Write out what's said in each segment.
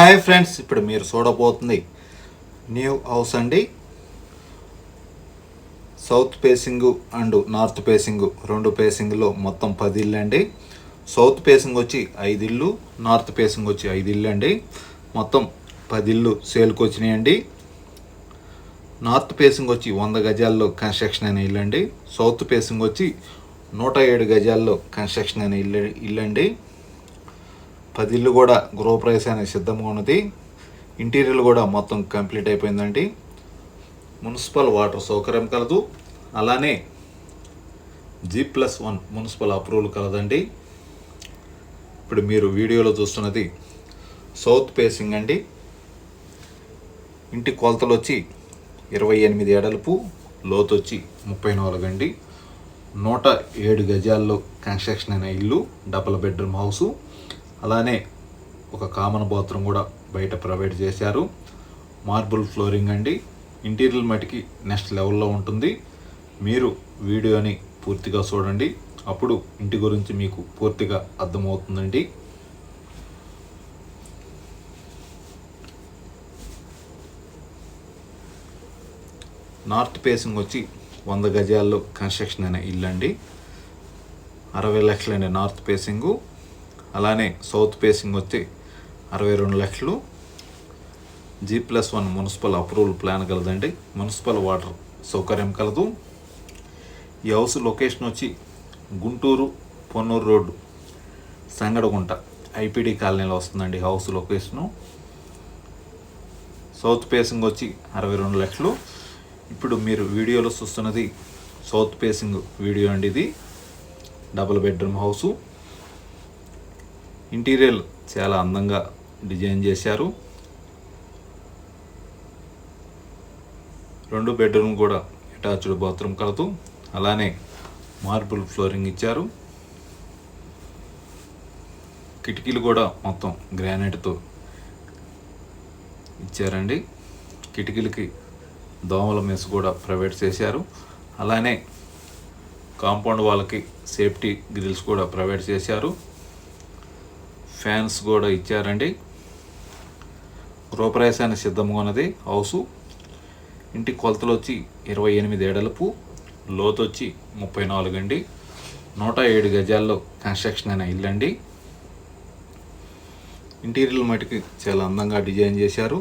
Hi friends ఇప్పుడు మీరు చూడబోతుంది న్యూ హౌస్ అండి. South facing and north facing రెండు పేసింగ్లో మొత్తం పది ఇల్లు అండి. సౌత్ పేసింగ్ వచ్చి ఐదు ఇల్లు నార్త్ పేసింగ్ వచ్చి ఐదు ఇల్లు అండి. మొత్తం పది ఇల్లు సేల్కి వచ్చినాయండి నార్త్ పేసింగ్ వచ్చి వంద గజాల్లో కన్స్ట్రక్షన్ అయిన ఇల్లు అండి. సౌత్ పేసింగ్ వచ్చి నూట ఏడు గజాల్లో కన్స్ట్రక్షన్ అయిన ఇల్లు ఇల్లు అండి. పది ఇల్లు కూడా గృహప్రవేశానికి సిద్ధంగా ఉన్నది. ఇంటీరియర్ కూడా మొత్తం కంప్లీట్ అయిపోయిందండి. మున్సిపల్ వాటర్ సౌకర్యం కలదు. అలానే G plus one municipal approval కలదండి. ఇప్పుడు మీరు వీడియోలో చూస్తున్నది సౌత్ ఫేసింగ్ అండి. ఇంటి కొలతలు వచ్చి ఇరవై ఎనిమిది ఎడల్పు లోతు వచ్చి ముప్పై నాలుగు అండి. నూట ఏడు గజాల్లో కన్స్ట్రక్షన్ అయిన ఇల్లు డబల్ బెడ్రూమ్ హౌసు. అలానే ఒక కామన్ బాత్రూమ్ కూడా బయట ప్రొవైడ్ చేశారు. మార్బుల్ ఫ్లోరింగ్ అండి. ఇంటీరియర్ మటుకి నెక్స్ట్ లెవెల్లో ఉంటుంది. మీరు వీడియోని పూర్తిగా చూడండి. అప్పుడు ఇంటి గురించి మీకు పూర్తిగా అర్థమవుతుందండి. నార్త్ ఫేసింగ్ వచ్చి వంద గజాల్లో కన్స్ట్రక్షన్ అయిన ఇల్లు అండి అరవై లక్షలండి నార్త్ ఫేసింగు. అలానే సౌత్ ఫేసింగ్ వచ్చి అరవై రెండు లక్షలు. G plus one municipal approval plan కలదండి. Municipal water సౌకర్యం కలదు. ఈ హౌస్ లొకేషన్ వచ్చి గుంటూరు పొన్నూరు రోడ్డు సంగడగుంట. ఐపీడీ కాలనీలో వస్తుందండి హౌస్ లొకేషను. సౌత్ ఫేసింగ్ వచ్చి అరవై రెండు లక్షలు. ఇప్పుడు మీరు వీడియోలో చూస్తున్నది సౌత్ ఫేసింగ్ వీడియో అండి ఇది. Double bedroom house. ఇంటీరియర్ చాలా అందంగా డిజైన్ చేశారు. రెండు బెడ్రూమ్ కూడా అటాచ్డ్ బాత్రూమ్ కలదు అలానే మార్బుల్ ఫ్లోరింగ్ ఇచ్చారు. కిటికీలు కూడా మొత్తం గ్రానైట్తో ఇచ్చారండి. కిటికీలకి దోమల మెస్ కూడా ప్రొవైడ్ చేశారు. అలానే కాంపౌండ్ వాళ్ళకి సేఫ్టీ గ్రిల్స్ కూడా ప్రొవైడ్ చేశారు. ఫ్యాన్స్ కూడా ఇచ్చారండి. గృహప్రవేశానికి సిద్ధంగా ఉన్నది హౌసు. ఇంటి కొలతలు వచ్చి ఇరవై ఎనిమిది ఏడలపు లోతు వచ్చి ముప్పై నాలుగు అండి. నూట ఏడు గజాల్లో కన్స్ట్రక్షన్ అయిన ఇల్లు అండి ఇంటీరియర్ మటుకి చాలా అందంగా డిజైన్ చేశారు.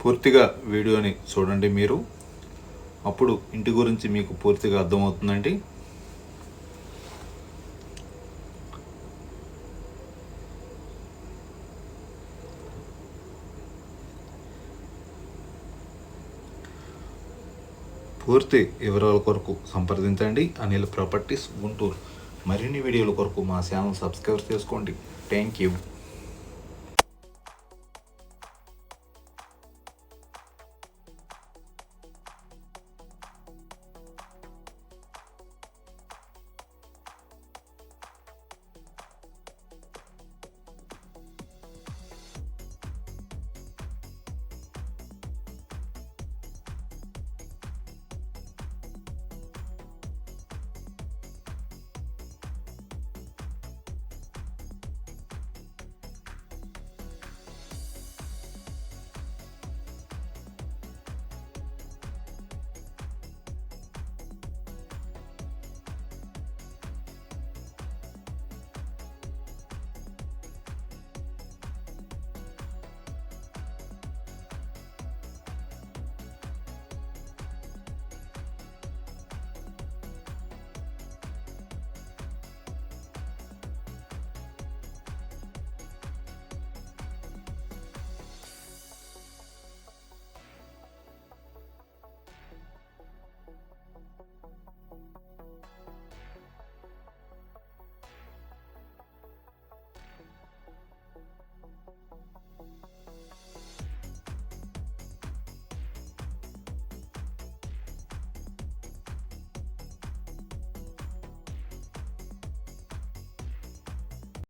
పూర్తిగా వీడియోని చూడండి మీరు. అప్పుడు ఇంటి గురించి మీకు పూర్తిగా అర్థమవుతుందండి. పూర్తి వివరాల కొరకు సంప్రదించండి. అనిల్ ప్రాపర్టీస్ గుంటూరు. మరిన్ని వీడియోల కొరకు మా ఛానల్ సబ్స్క్రైబ్ చేసుకోండి. Thank you.